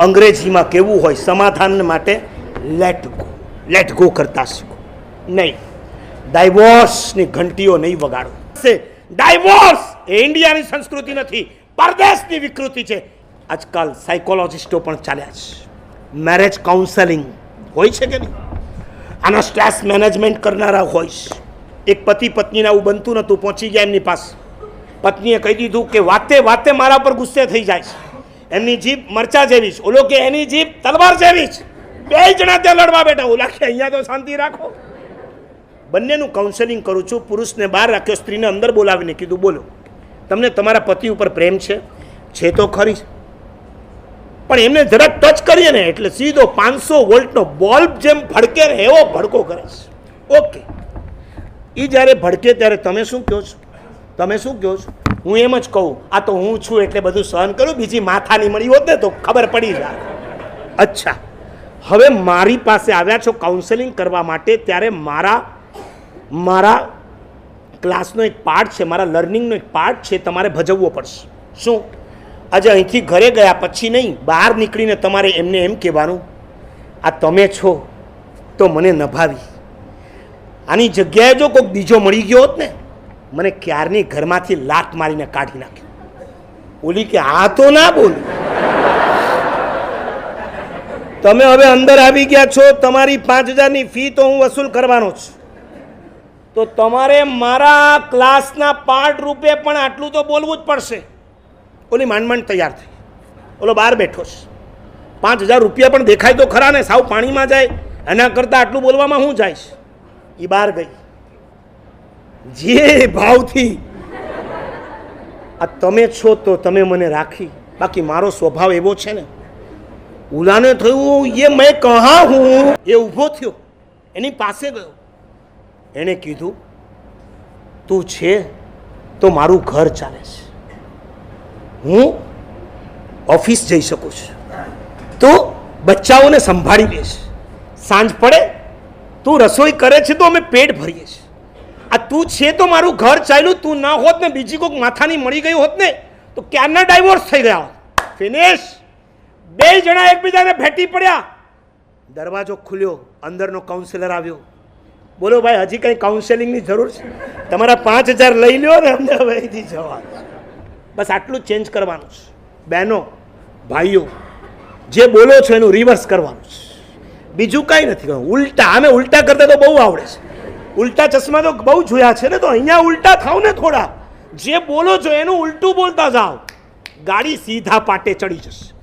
અંગ્રેજીમાં કેવું હોય સમાધાન માટે લેટ ગો લેટ ગો કરતા શીખો. નહીં. ડાયવોર્સની ઘંટીઓ નહીં વગાડો. ડાયવોર્સ એ ઇન્ડિયાની સંસ્કૃતિ નથી. પરદેશની વિકૃતિ છે. આજકાલ સાયકોલોજિસ્ટો પણ ચાલ્યા છે. મેરેજ કાઉન્સેલિંગ હોય છે કે નહીં? આના સ્ટ્રેસ મેનેજમેન્ટ કરનારા હોય છે. એક પતિ પત્નીને આવું બનતું નહોતું, પહોંચી ગયા એમની પાસે. પત્નીએ કહી દીધું કે વાતે વાતે મારા પર ગુસ્સે થઈ જાય છે. એમની જીભ મરચા જેવી છે. ઓલો કે એની જીભ તલવાર જેવી છે. બે જણા ત્યાં લડવા બેઠા. ઓલા કે અહીંયા તો શાંતિ રાખો. બંનેનું કાઉન્સેલિંગ કરું છું. પુરુષને બહાર રાખ્યો. સ્ત્રીને અંદર બોલાવીને કીધું, બોલો. તમને તમારા પતિ ઉપર પ્રેમ છે? છે તો ખરી. જ. પણ એમને જરાક ટચ કરીએ ને, એટલે સીધો પાંચસો વોલ્ટનો બલ્બ જેમ ભડકે ને, એવો ભડકો કરે છે. ઓકે એ જ્યારે ભડકે ત્યારે તમે શું કહો છો? તમે શું કહો છો? હું એમ જ કહું, આ તો હું છું એટલે બધું સહન કરું, બીજી માથાની મળી હોત ને તો ખબર પડી જાય અચ્છા, હવે મારી પાસે આવ્યા છો કાઉન્સેલિંગ કરવા માટે, ત્યારે મારા મારા ક્લાસનો એક પાર્ટ છે, મારા લર્નિંગનો એક પાર્ટ છે, તમારે ભજવવો પડશે. શું? આજે અહીંથી ઘરે ગયા પછી નહીં, બહાર નીકળીને તમારે એમને એમ કહેવાનું, આ તમે છો, તો મને નભાવી. આની જગ્યાએ જો કોઈક બીજો મળી ગયો હોત ને મને ક્યારની ઘરમાંથી લાત મારીને કાઢી નાખી ઓલી કે, આ તો ના બોલ. તમે હવે અંદર આવી ગયા છો, તમારી પાંચ હજારની ફી તો હું વસૂલ કરવાનો છું તો તમારે મારા ક્લાસના પાર્ટ રૂપે પણ આટલું તો બોલવું જ પડશે. ઓલી માંડ માંડ તૈયાર થઈ. ઓલો બહાર બેઠો છે. પાંચ હજાર રૂપિયા પણ દેખાય તો ખરા ને, સાવ પાણીમાં જાય. એના કરતાં આટલું બોલવામાં હું જાય એ બહાર ગઈ. જે ભાવથી આ તમે છો તો તમે મને રાખી. બાકી મારો સ્વભાવ એવો છે ને, ઉલાને થયું એ મેં કહા હું, એ ઊભો થયો, એની પાસે ગયો. એણે કીધું, તું છે તો મારું ઘર ચાલે છે. હું ઓફિસ જઈ શકું છું. તો બચ્ચાઓને સંભાળી લે સાંજ પડે, તું રસોઈ કરે છે તો અમે પેટ ભરીએ છીએ. આ તું છે તો મારું ઘર ચાલ્યું, તું ના હોત ને બીજી કોઈક માથાની મળી ગઈ હોત ને, તો ક્યારના ડાયવોર્સ થઈ ગયા? ફિનિશ બે જણા એકબીજાને ભેટી પડ્યા. દરવાજો ખુલ્યો, અંદરનો કાઉન્સિલર આવ્યો. બોલો ભાઈ, હજી કંઈ કાઉન્સેલિંગની જરૂર છે? તમારા પાંચ હજાર લઈ લ્યો ને હવે જવા. બસ આટલું ચેન્જ કરવાનું છે. બહેનો, ભાઈઓ, જે બોલો છો એનું રિવર્સ કરવાનું છે. બીજું કાંઈ નથી ઉલટા આમે ઉલટા કરતા તો બહુ આવડે છે. ઉલટા ચશ્મા તો બહુ જોયા છે ને, તો અહીંયા ઉલટા થાવ ને થોડા. જે બોલો છો એનું ઉલટું બોલતા જાઓ. ગાડી સીધા પાટે ચડી જશે.